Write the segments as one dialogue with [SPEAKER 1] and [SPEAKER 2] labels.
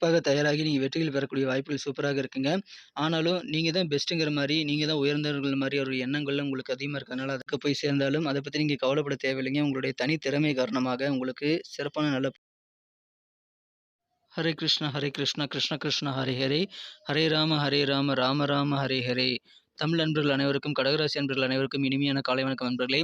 [SPEAKER 1] சிறப்பாக தயாராகி நீங்கள் வெற்றிகள் பெறக்கூடிய வாய்ப்புகள் சூப்பராக இருக்குங்க. ஆனாலும் நீங்க தான் பெஸ்ட்டுங்கிற மாதிரி நீங்க தான் உயர்ந்தவர்கள் மாதிரி ஒரு எண்ணங்கள் உங்களுக்கு அதிகமா இருக்கிறதுனால அதுக்கு போய் சேர்ந்தாலும் அதை பற்றி நீங்க கவலைப்பட தேவையில்லைங்க. உங்களுடைய தனித்திறமை காரணமாக உங்களுக்கு சிறப்பான நல்ல ஹரே கிருஷ்ணா ஹரே கிருஷ்ணா கிருஷ்ண கிருஷ்ணா ஹரே ஹரே ஹரே ராம ஹரே ராம ராம ராம ஹரே ஹரே தமிழ் நண்பர்கள் அனைவருக்கும் கடகராசி நண்பர்கள் அனைவருக்கும் இனிமையான காலை வணக்கம் நண்பர்களே.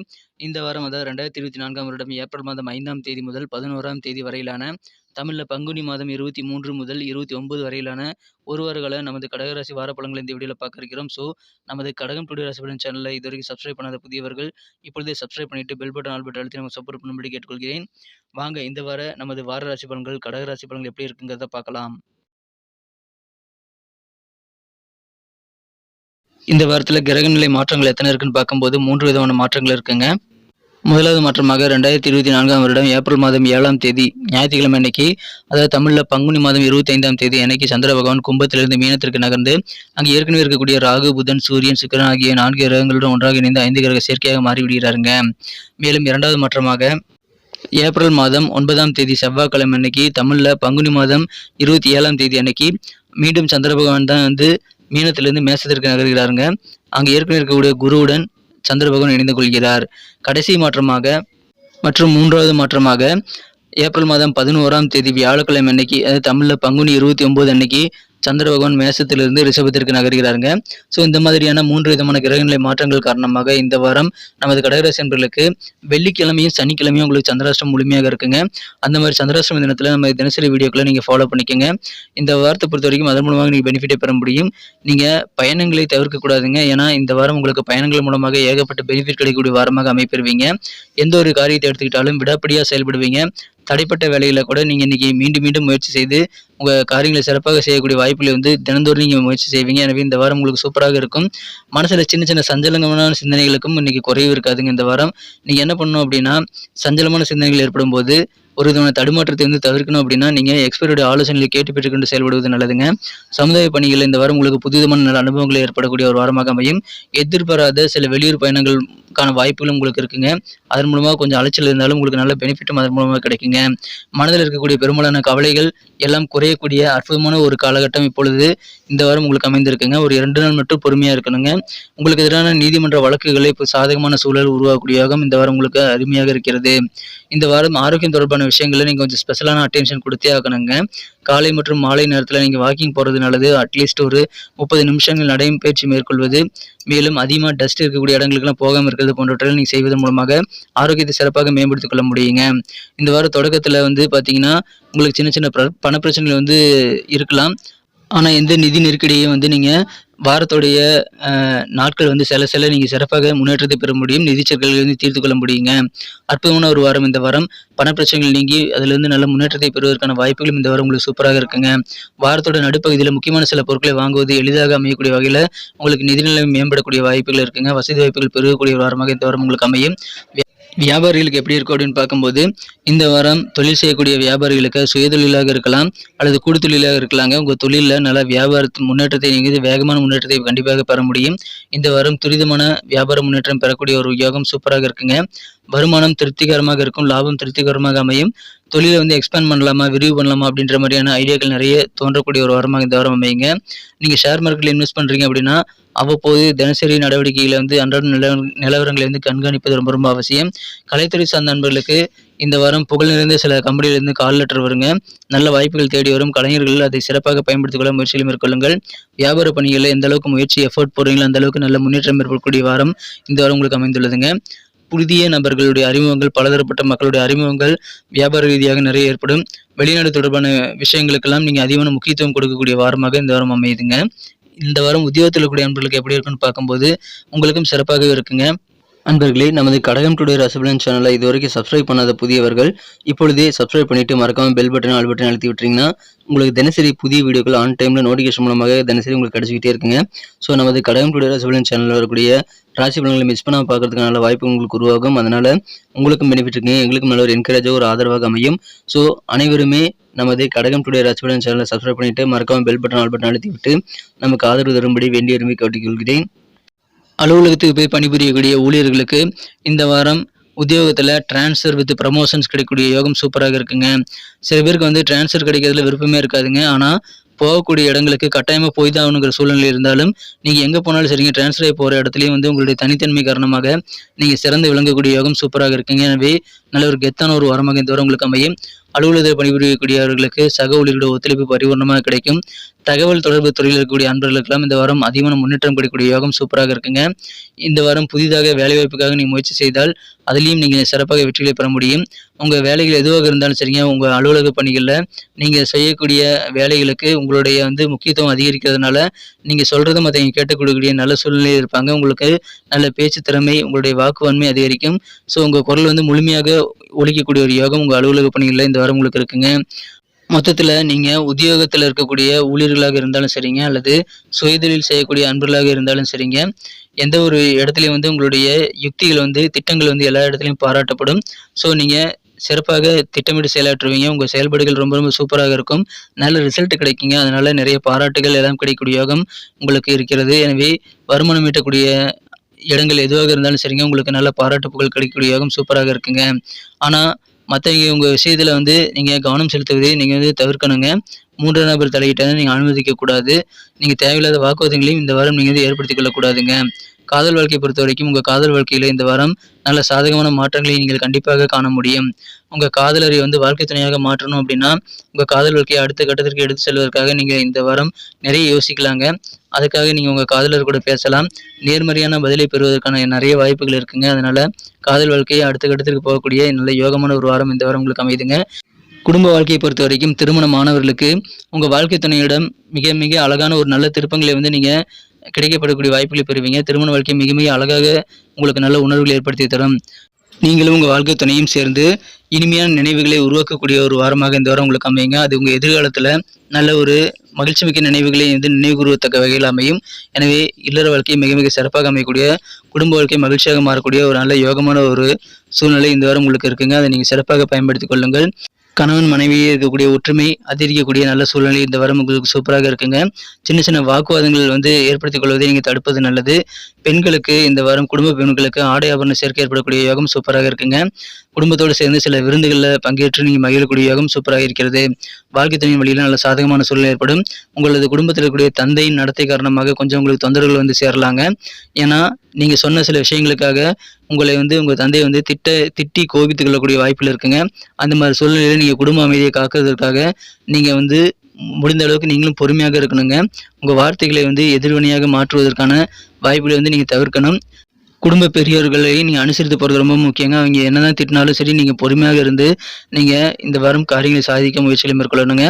[SPEAKER 1] இந்த வாரம் அதாவது ரெண்டாயிரத்தி இருபத்தி நான்காம் வருடம் ஏப்ரல் மாதம் ஐந்தாம் தேதி முதல் பதினோராம் தேதி வரையிலான தமிழில் பங்குனி மாதம் இருபத்தி மூன்று முதல் இருபத்தி ஒன்பது வரையிலான ஒரு வாரங்களை நமது கடகராசி வாரப்பழங்களை இந்த வீடியோவில் பார்க்க இருக்கிறோம். ஸோ நமது கடகம் டுடே ராசிபலன் சேனலை சேனலில் இது வரைக்கும் சப்ஸ்கிரைப் பண்ணாத புதியவர்கள் இப்பொழுதே சப்ஸ்கிரைப் பண்ணிவிட்டு பெல் பட்டன் ஆல் பட்டன் அழுத்தி நம்ம சப்போர்ட் பண்ணும்படி கேட்டுக்கொள்கிறேன். வாங்க இந்த வார நமது வார ராசி பலன்கள் கடகராசி பலன்கள் எப்படி இருக்குங்கிறத பார்க்கலாம். இந்த வாரத்தில் கிரகநிலை மாற்றங்கள் எத்தனை இருக்குன்னு பார்க்கும்போது மூன்று விதமான மாற்றங்கள் இருக்குங்க. முதலாவது மாற்றமாக ரெண்டாயிரத்தி இருபத்தி நான்காம் வருடம் ஏப்ரல் மாதம் ஏழாம் தேதி ஞாயிற்றுக்கிழமை அன்னைக்கு அதாவது தமிழில் பங்குனி மாதம் இருபத்தைந்தாம் தேதி அன்னைக்கு சந்திர பகவான் கும்பத்திலிருந்து மீனத்திற்கு நகர்ந்து அங்கே ஏற்கனவே இருக்கக்கூடிய ராகு புதன் சூரியன் சுக்கரன் ஆகிய நான்கு கிரகங்களுடன் ஒன்றாக இணைந்து ஐந்து கிரக சேர்க்கையாக மாறிவிடுகிறாருங்க. மேலும் இரண்டாவது மாற்றமாக ஏப்ரல் மாதம் ஒன்பதாம் தேதி செவ்வாய்க்கிழமை அன்னைக்கு தமிழில் பங்குனி மாதம் இருபத்தி ஏழாம் தேதி அன்னைக்கு மீண்டும் சந்திர பகவான் தான் வந்து மீனத்திலிருந்து மேசத்திற்கு நகர்கிறாருங்க. அங்கு ஏற்கனவே இருக்கக்கூடிய குருவுடன் சந்திர பகவான் இணைந்து கொள்கிறார். கடைசி மாற்றமாக மற்றும் மூன்றாவது மாற்றமாக ஏப்ரல் மாதம் பதினோராம் தேதி வியாழக்கிழமை அன்னைக்கு அதாவது தமிழில் பங்குனி இருபத்தி ஒன்பது அன்னைக்கு சந்திர பகவான் மேசத்திலிருந்து ரிஷபத்திற்கு நகர்கிறாருங்க. ஸோ இந்த மாதிரியான மூன்று விதமான கிரகநிலை மாற்றங்கள் காரணமாக இந்த வாரம் நமது கடகராசி வெள்ளிக்கிழமையும் சனிக்கிழமையும் உங்களுக்கு சந்திராஷ்டம் முழுமையாக இருக்குங்க. அந்த மாதிரி சந்திராஷ்டம தினத்தில் நம்ம தினசரி வீடியோக்களை நீங்கள் ஃபாலோ பண்ணிக்கோங்க. இந்த வாரத்தை பொறுத்த வரைக்கும் அதன் மூலமாக நீங்கள் பெனிஃபிட்டை பெற முடியும். நீங்கள் பயணங்களை தவிர்க்கக்கூடாதுங்க ஏன்னா இந்த வாரம் உங்களுக்கு பயணங்கள் மூலமாக ஏகப்பட்ட பெனிஃபிட் கிடைக்கக்கூடிய வாரமாக அமைப்பெறுவீங்க. எந்த ஒரு காரியத்தை எடுத்துக்கிட்டாலும் விடாப்படியாக செயல்படுவீங்க. தடைப்பட்ட வேலையில் கூட நீங்கள் இன்றைக்கி மீண்டும் மீண்டும் முயற்சி செய்து உங்கள் காரியங்களை சிறப்பாக செய்யக்கூடிய வாய்ப்புகளை வந்து தினந்தோறும் நீங்கள் முயற்சி செய்வீங்க. எனவே இந்த வாரம் உங்களுக்கு சூப்பராக இருக்கும். மனசில் சின்ன சின்ன சஞ்சலங்கமான சிந்தனைகளுக்கும் இன்னைக்கு குறைவு இருக்காதுங்க இந்த வாரம். நீங்கள் என்ன பண்ணணும் அப்படின்னா சஞ்சலமான சிந்தனைகள் ஏற்படும் போது ஒரு விதமான தடுமாற்றத்தை வந்து தவிர்க்கணும் அப்படின்னா நீங்கள் எக்ஸ்பர்ட்டுடைய ஆலோசனைகளை கேட்டு பெற்றுக்கொண்டு செயல்படுவது நல்லதுங்க. சமுதாய பணிகள் இந்த வாரம் உங்களுக்கு புதுவிதமான நல்ல அனுபவங்கள் ஏற்படக்கூடிய ஒரு வாரமாக அமையும். எதிர்பாராத சில வெளியூர் பயணங்களுக்கான வாய்ப்புகளும் உங்களுக்கு இருக்குங்க. அதன் மூலமாக கொஞ்சம் அலைச்சல் இருந்தாலும் உங்களுக்கு நல்ல பெனிஃபிட்டும் அதன் மூலமாக கிடைக்குங்க. மனதில் இருக்கக்கூடிய பெரும்பாலான கவலைகள் எல்லாம் குறையக்கூடிய அற்புதமான ஒரு காலகட்டம் இப்பொழுது இந்த வாரம் உங்களுக்கு அமைந்திருக்குங்க. ஒரு இரண்டு நாள் மட்டும் பொறுமையாக இருக்கணுங்க. உங்களுக்கு எதிரான நீதிமன்ற வழக்குகளை இப்போ சாதகமான சூழல் உருவாக்கக்கூடிய யோகம் இந்த வாரம் உங்களுக்கு அருமையாக இருக்கிறது. இந்த வாரம் ஆரோக்கியம் தொடர்பான விஷயங்களை நீங்கள் கொஞ்சம் ஸ்பெஷலான அட்டென்ஷன் கொடுத்தே ஆகணுங்க. காலை மற்றும் மாலை நேரத்தில் நீங்கள் வாக்கிங் போகிறது நல்லது. அட்லீஸ்ட் ஒரு முப்பது நிமிஷங்கள் நடையும் பயிற்சி மேற்கொள்வது. மேலும் அதிகமாக டஸ்ட் இருக்கக்கூடிய இடங்களுக்கெல்லாம் போகாமல் இருக்கிறது போன்றவற்றை நீங்கள் செய்வதன் மூலமாக ஆரோக்கியத்தை சிறப்பாக மேம்படுத்திக் கொள்ள முடியுங்க. இந்த வார தொடக்கத்தில் வந்து பார்த்தீங்கன்னா உங்களுக்கு சின்ன சின்ன பிர பண பிரச்சனைகள் வந்து இருக்கலாம். ஆனால் எந்த நிதி நெருக்கடியையும் வந்து நீங்கள் வாரத்துடைய நாட்கள் வந்து சில சில நீங்கள் சிறப்பாக முன்னேற்றத்தை பெற முடியும் நிதி சிக்கல்களை வந்து தீர்த்து கொள்ள முடியுங்க. அற்புதமான ஒரு வாரம் இந்த வாரம். பணப்பிரச்சனைகள் நீங்கி அதிலிருந்து நல்ல முன்னேற்றத்தை பெறுவதற்கான வாய்ப்புகளும் இந்த வாரம் உங்களுக்கு சூப்பராக இருக்குங்க. வாரத்தோட நடுப்பகுதியில் முக்கியமான சில பொருட்களை வாங்குவது எளிதாக அமையக்கூடிய வகையில் உங்களுக்கு நிதிநிலை மேம்படக்கூடிய வாய்ப்புகள் இருக்குங்க. வசதி வாய்ப்புகள் பெருகக்கூடிய வாரமாக இந்த வாரம் உங்களுக்கு அமையும். வியாபாரிகளுக்கு எப்படி இருக்கும் அப்படின்னு பார்க்கும்போது இந்த வாரம் தொழில் செய்யக்கூடிய வியாபாரிகளுக்கு சுயதொழிலாக இருக்கலாம் அல்லது கூடு தொழிலாக இருக்கலாங்க. உங்கள் தொழிலில் நல்ல வியாபார முன்னேற்றத்தை நீங்கள் வேகமான முன்னேற்றத்தை கண்டிப்பாக பெற முடியும். இந்த வாரம் துரிதமான வியாபார முன்னேற்றம் பெறக்கூடிய ஒரு யோகம் சூப்பராக இருக்குங்க. வருமானம் திருப்திகரமாக இருக்கும் லாபம் திருப்திகரமாக அமையும். தொழிலை வந்து எக்ஸ்பேண்ட் பண்ணலாமா விரிவு பண்ணலாமா அப்படின்ற மாதிரியான ஐடியாக்கள் நிறைய தோன்றக்கூடிய ஒரு வாரமாக இந்த வாரம் அமையுங்க. நீங்கள் ஷேர் மார்க்கெட்டில் இன்வெஸ்ட் பண்ணுறீங்க அப்படின்னா அவ்வப்போது தினசரி நடவடிக்கைகளை வந்து அன்றாட நில நிலவரங்களை வந்து கண்காணிப்பது ரொம்ப ரொம்ப அவசியம். கலைத்துறை சார்ந்த நண்பர்களுக்கு இந்த வாரம் புகழ் நிறைந்த சில கம்பெனியிலிருந்து கால் லெட்டர் வருங்க. நல்ல வாய்ப்புகள் தேடி வரும். கலைஞர்கள் அதை சிறப்பாக பயன்படுத்திக் கொள்ள முயற்சிகளை மேற்கொள்ளுங்கள். வியாபார பணிகளில் எந்த அளவுக்கு முயற்சி எஃபோர்ட் போடுறீங்களோ அந்த அளவுக்கு நல்ல முன்னேற்றம் ஏற்படக்கூடிய வாரம் இந்த வாரம் உங்களுக்கு அமைந்துள்ளதுங்க. புதிய நபர்களுடைய அறிமுகங்கள் பலதரப்பட்ட மக்களுடைய அறிமுகங்கள் வியாபார ரீதியாக நிறைய ஏற்படும். வெளிநாடு தொடர்பான விஷயங்களுக்கெல்லாம் நீங்கள் அதிகமான முக்கியத்துவம் கொடுக்கக்கூடிய வாரமாக இந்த வாரம் அமையுதுங்க. இந்த வாரம் உத்தியோகத்தில் இருக்கக்கூடிய நண்பர்களுக்கு எப்படி இருக்குன்னு பார்க்கும்போது உங்களுக்கும் சிறப்பாகவே இருக்குங்க. அன்பர்களே நமது கடகம் டுடே ரசபலன் சேனலை இது வரைக்கும் சப்ஸ்கிரைப் பண்ணாத புதியவர்கள் இப்பொழுதே சப்ஸ்கிரைப் பண்ணிட்டு மறக்காமல் பெல் பட்டன் ஆல் பட்டன் அழுத்தி விட்டீங்கன்னா உங்களுக்கு தினசரி புதிய வீடியோக்கள் ஆன் டைமில் நோட்டிஃபிகேஷன் மூலமாக தினசரி உங்களுக்கு கிடச்சிக்கிட்டே இருக்குங்க. ஸோ நமது கடகம் டுடே ரசபலன் சேனலில் வரக்கூடிய ராசி பலன்களை மிஸ் பண்ணாமல் பார்க்கறதுக்கான வாய்ப்பு உங்களுக்கு உருவாகும். அதனால் உங்களுக்கும் பெனிஃபிட் இருக்குங்க. எங்களுக்கும் நல்ல ஒரு என்கரேஜாக ஒரு ஆதரவாக அமையும். ஸோ அனைவருமே நமது கடகம் டுடே ரசபலன் சேனலை சப்ஸ்கிரைப் பண்ணிவிட்டு மறக்காமல் பெல் பட்டன் ஆல் பட்டன் அழுத்தி விட்டு நமக்கு ஆதரவு தரும்படி வேண்டிய உரிமை கேட்டுக்கொள்கிறேன். அலுவலகத்துக்கு போய் பணிபுரியக்கூடிய ஊழியர்களுக்கு இந்த வாரம் உத்தியோகத்தில் ட்ரான்ஸ்ஃபர் வித் ப்ரமோஷன்ஸ் கிடைக்கக்கூடிய யோகம் சூப்பராக இருக்குங்க. சில பேருக்கு வந்து ட்ரான்ஸ்ஃபர் கிடைக்கிறதுல விருப்பமே இருக்காதுங்க. ஆனால் போகக்கூடிய இடங்களுக்கு கட்டாயமாக போய் தான் ஆகணுங்கிற சூழ்நிலை இருந்தாலும் நீங்கள் எங்கே போனாலும் சரிங்க ட்ரான்ஸ்ஃபர் ஆகி போகிற இடத்துலையும் வந்து உங்களுடைய தனித்தன்மை காரணமாக நீங்கள் சிறந்து விளங்கக்கூடிய யோகம் சூப்பராக இருக்குங்க. எனவே நல்ல ஒரு கெத்தான ஒரு வரமாக இந்த வாரம் உங்களுக்கு அமையும். அலுவலகத்தில் பணிபுரியக்கூடியவர்களுக்கு சக ஊழியர்களுடைய ஒத்துழைப்பு பரிபூர்ணமாக கிடைக்கும். தகவல் தொடர்பு துறையில் இருக்கக்கூடிய அன்பர்களுக்கெல்லாம் இந்த வாரம் அதிகமான முன்னேற்றம் கிடைக்கக்கூடிய யோகம் சூப்பராக இருக்குங்க. இந்த வாரம் புதிதாக வேலைவாய்ப்புக்காக நீங்கள் முயற்சி செய்தால் அதுலேயும் நீங்கள் சிறப்பாக வெற்றிகளை பெற முடியும். உங்கள் வேலைகள் எதுவாக இருந்தாலும் சரிங்க உங்கள் அலுவலக பணிகளில் நீங்கள் செய்யக்கூடிய வேலைகளுக்கு உங்களுடைய வந்து முக்கியத்துவம் அதிகரிக்கிறதுனால நீங்கள் சொல்கிறத மற்றவங்க கேட்டுக்கொள்ளக்கூடிய நல்ல சூழ்நிலையில் இருப்பாங்க. உங்களுக்கு நல்ல பேச்சு திறமை உங்களுடைய வாக்குவன்மை அதிகரிக்கும். ஸோ உங்கள் குரல் வந்து முழுமையாக ஒழிக்கக்கூடிய ஒரு யோகம் உங்கள் அலுவலக பணிகளில் இந்த வாரம் உங்களுக்கு இருக்குங்க. மொத்தத்தில் நீங்கள் உத்தியோகத்தில் இருக்கக்கூடிய ஊழியர்களாக இருந்தாலும் சரிங்க அல்லது சுயதொழில் செய்யக்கூடிய அன்பர்களாக இருந்தாலும் சரிங்க. எந்த ஒரு இடத்துலையும் வந்து உங்களுடைய யுக்திகள் வந்து திட்டங்கள் வந்து எல்லா இடத்துலையும் பாராட்டப்படும். ஸோ நீங்கள் சிறப்பாக திட்டமிட்டு செயலாற்றுவீங்க. உங்கள் செயல்பாடுகள் ரொம்ப ரொம்ப சூப்பராக இருக்கும். நல்ல ரிசல்ட் கிடைக்குங்க. அதனால் நிறைய பாராட்டுகள் எல்லாம் கிடைக்கக்கூடிய யோகம் உங்களுக்கு இருக்கிறது. எனவே வருமானம் ஈட்டக்கூடிய இடங்கள் எதுவாக இருந்தாலும் சரிங்க. உங்களுக்கு நல்ல பாராட்டு புகழ் கிடைக்கக்கூடிய யோகம் சூப்பராக இருக்குங்க. ஆனால் மற்றவங்க உங்கள் விஷயத்தில் வந்து நீங்கள் கவனம் செலுத்துவதை நீங்கள் வந்து தவிர்க்கணுங்க. மூன்றாம் நபர் தலையிட்டதை நீங்கள் அனுமதிக்கக்கூடாது நீங்கள் தேவையில்லாத வாக்குவாதங்களையும் இந்த வாரம் நீங்கள் வந்து ஏற்படுத்திக் கொள்ளக்கூடாதுங்க காதல் வாழ்க்கையை பொறுத்த வரைக்கும் உங்கள் காதல் வாழ்க்கையில் இந்த வாரம் நல்ல சாதகமான மாற்றங்களை நீங்கள் கண்டிப்பாக காண முடியும். உங்கள் காதலரை வந்து வாழ்க்கை துணையாக மாற்றணும் அப்படின்னா உங்கள் காதல் வாழ்க்கையை அடுத்த கட்டத்திற்கு எடுத்து செல்வதற்காக நீங்கள் இந்த வாரம் நிறைய யோசிக்கலாங்க. அதுக்காக நீங்கள் உங்கள் காதலர் கூட பேசலாம். நேர்மறையான பதிலை பெறுவதற்கான நிறைய வாய்ப்புகள் இருக்குங்க. அதனால் காதல் வாழ்க்கையை அடுத்த கட்டத்திற்கு போகக்கூடிய நல்ல யோகமான ஒரு வாரம் இந்த வாரம் உங்களுக்கு அமைதுங்க. குடும்ப வாழ்க்கையை பொறுத்த வரைக்கும் திருமணமானவர்களுக்கு உங்கள் வாழ்க்கை துணையிடம் மிக மிக அழகான ஒரு நல்ல திருப்பங்களை வந்து நீங்கள் கிடைக்கப்படக்கூடிய வாய்ப்புகளை பெறுவீங்க. திருமண வாழ்க்கை மிக மிக அழகாக உங்களுக்கு நல்ல உணர்வுகளை ஏற்படுத்தி தரும். நீங்களும் உங்கள் வாழ்க்கை துணையும் சேர்ந்து இனிமையான நினைவுகளை உருவாக்கக்கூடிய ஒரு வாரமாக இந்த வாரம் உங்களுக்கு அமையுங்க. அது உங்கள் எதிர்காலத்தில் நல்ல ஒரு மகிழ்ச்சி மிக்க நினைவுகளை வந்து நினைவு கூறுவத்தக்க வகையில் அமையும். எனவே இல்லற வாழ்க்கை மிக மிக சிறப்பாக அமையக்கூடிய குடும்ப வாழ்க்கை மகிழ்ச்சியாக மாறக்கூடிய ஒரு நல்ல யோகமான ஒரு சூழ்நிலை இந்த வாரம் உங்களுக்கு இருக்குங்க. அதை நீங்கள் சிறப்பாக பயன்படுத்திக் கொள்ளுங்கள். கணவன் மனைவியே இருக்கக்கூடிய ஒற்றுமை அதிகரிக்கக்கூடிய நல்ல சூழ்நிலை இந்த வாரம் உங்களுக்கு சூப்பராக இருக்குங்க. சின்ன சின்ன வாக்குவாதங்கள் வந்து ஏற்படுத்திக் கொள்வதை நீங்கள் தடுப்பது நல்லது. பெண்களுக்கு இந்த வாரம் குடும்ப பெண்களுக்கு ஆடை ஆபரண சேர்க்கை ஏற்படக்கூடிய யோகம் சூப்பராக இருக்குங்க. குடும்பத்தோடு சேர்ந்து சில விருந்துகளில் பங்கேற்று நீங்கள் மகிழக்கூடிய யோகம் சூப்பராக இருக்கிறது. வாழ்க்கை துணை வழியில் நல்ல சாதகமான சூழ்நிலை ஏற்படும். உங்களது குடும்பத்தில் இருக்கக்கூடிய தந்தையின் நடத்தை காரணமாக கொஞ்சம் உங்களுக்கு தொந்தரவுகள் வந்து சேரலாங்க. ஏன்னா நீங்கள் சொன்ன சில விஷயங்களுக்காக உங்களை வந்து உங்கள் தந்தையை வந்து திட்ட திட்டி கோபித்துக் கொள்ளக்கூடிய வாய்ப்பில் இருக்குங்க. அந்த மாதிரி சூழ்நிலையில் நீங்கள் குடும்ப அமைதியை காக்கிறதுக்காக நீங்கள் வந்து முடிந்த அளவுக்கு நீங்களும் பொறுமையாக இருக்கணுங்க. உங்கள் வார்த்தைகளை வந்து எதிர்வினையாக மாற்றுவதற்கான வாய்ப்புகளை வந்து நீங்கள் தவிர்க்கணும். குடும்ப பெரியவர்களை நீங்கள் அனுசரித்து போகிறது ரொம்ப முக்கியங்க. அவங்க என்னதான் திட்டினாலும் சரி நீங்கள் பொறுமையாக இருந்து நீங்கள் இந்த வாரம் காரியங்களை சாதிக்க முயற்சிகளை மேற்கொள்ளணுங்க.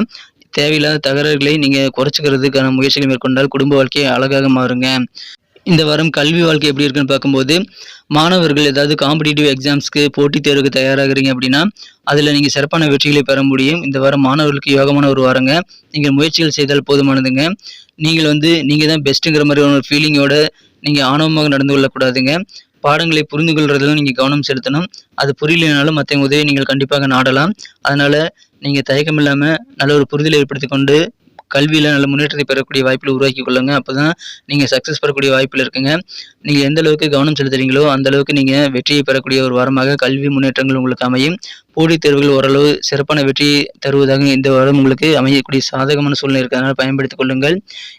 [SPEAKER 1] தேவையில்லாத தகராறுகளை நீங்கள் குறைச்சிக்கிறதுக்கான முயற்சிகளை மேற்கொண்டால் குடும்ப வாழ்க்கை அழகாக மாறுங்க. இந்த வாரம் கல்வி வாழ்க்கை எப்படி இருக்குன்னு பார்க்கும்போது மாணவர்கள் ஏதாவது காம்படிட்டிவ் எக்ஸாம்ஸ்க்கு போட்டித் தேர்வுக்கு தயாராகிறீங்க அப்படின்னா அதில் நீங்கள் சிறப்பான வெற்றிகளை பெற முடியும். இந்த வாரம் மாணவர்களுக்கு யோகமான ஒரு வாரங்க. நீங்கள் முயற்சிகள் செய்தால் போதுமானதுங்க. நீங்கள் வந்து நீங்கள் தான் பெஸ்ட்டுங்கிற மாதிரி ஒரு ஃபீலிங்கோட நீங்கள் ஆணவமாக நடந்து கொள்ளக்கூடாதுங்க. பாடங்களை புரிந்து கொள்றதுல நீங்கள் கவனம் செலுத்தணும். அது புரியலைனாலும் மற்ற உதவியை நீங்கள் கண்டிப்பாக நாடலாம். அதனால் நீங்கள் தயக்கம் இல்லாமல் நல்ல ஒரு புரிதலை ஏற்படுத்தி கொண்டு கல்வியில் நல்ல முன்னேற்றத்தை பெறக்கூடிய வாய்ப்புகளை உருவாக்கி கொள்ளுங்க. அப்போ தான் நீங்கள் சக்ஸஸ் பெறக்கூடிய வாய்ப்பில் இருக்குங்க. நீங்கள் எந்த அளவுக்கு கவனம் செலுத்துறீங்களோ அந்த அளவுக்கு நீங்கள் வெற்றியை பெறக்கூடிய ஒரு வாரமாக கல்வி முன்னேற்றங்கள் உங்களுக்கு அமையும். போட்டித் தேர்வுகள் ஓரளவு சிறப்பான வெற்றியை தருவதாக இந்த வாரம் உங்களுக்கு அமையக்கூடிய சாதகமான சூழ்நிலை இருக்கிறதுனால பயன்படுத்திக் கொள்ளுங்கள்.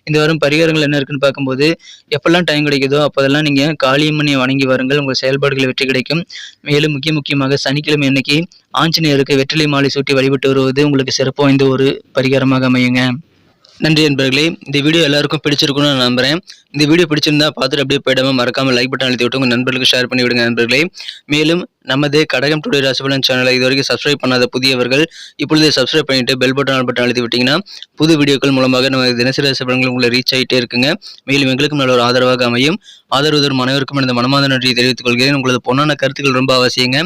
[SPEAKER 1] இந்த வாரம் பரிகாரங்கள் என்ன இருக்குன்னு பார்க்கும்போது எப்பெல்லாம் டைம் கிடைக்குதோ அப்போதெல்லாம் நீங்கள் காளியம்மனை வணங்கி வாருங்கள். உங்கள் செயல்பாடுகள் வெற்றி கிடைக்கும். மேலும் முக்கிய முக்கியமாக சனிக்கிழமை அன்னைக்கு ஆஞ்சநேயருக்கு வெற்றிலை மாலை சூட்டி வழிபட்டு வருவது உங்களுக்கு சிறப்பு வாய்ந்த ஒரு பரிகாரமாக அமையுங்க. நன்றி நண்பர்களே இந்த வீடியோ எல்லாருக்கும் பிடிச்சிருக்கும்னு நான் நம்புறேன். இந்த வீடியோ பிடிச்சிருந்தா பார்த்துட்டு அப்படியே போயிடாம மறக்காம லைக் பட்டன் அழுத்தி விட்டு உங்கள் நண்பர்களுக்கு ஷேர் பண்ணி விடுங்க நண்பர்களே. மேலும் நமது கடகம் டுடே ராசிபலன் சேனலை இது வரைக்கும் சப்ஸ்கிரைப் பண்ணாத புதியவர்கள் இப்பொழுதே சப்ஸ்கிரைப் பண்ணிட்டு பெல் பட்டன் ஆல் பட்டன் அழுத்தி விட்டீங்கன்னா புது வீடியோக்கள் மூலமாக நம்ம தினசரி ராசிபலன்கள் உங்களை ரீச் ஆகிட்டே இருக்குங்க. மேலும் எங்களுக்கும் நல்ல ஒரு ஆதரவாக அமையும். ஆதரவு தரும் அனைவருக்கும் எனது மனமார்ந்த நன்றியை தெரிவித்துக் கொள்கிறேன். உங்களது பொன்னான கருத்துக்கள் ரொம்ப அவசியங்க.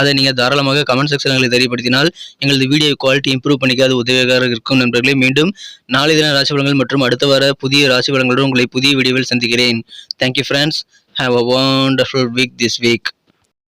[SPEAKER 1] அதை நீங்கள் தாராளமாக கமெண்ட் செக்ஷன்களை தெரியப்படுத்தினால் எங்களது வீடியோ குவாலிட்டி இம்ப்ரூவ் பண்ணிக்காத உதவியாக இருக்கும் நண்பர்களே. மீண்டும் நாளை தின ராசிபலன்கள் மற்றும் அடுத்த வார புதிய ராசிபலங்களுடன் உங்களை புதிய வீடியோவில் சந்திக்கிறேன். Thank you friends have a wonderful week this week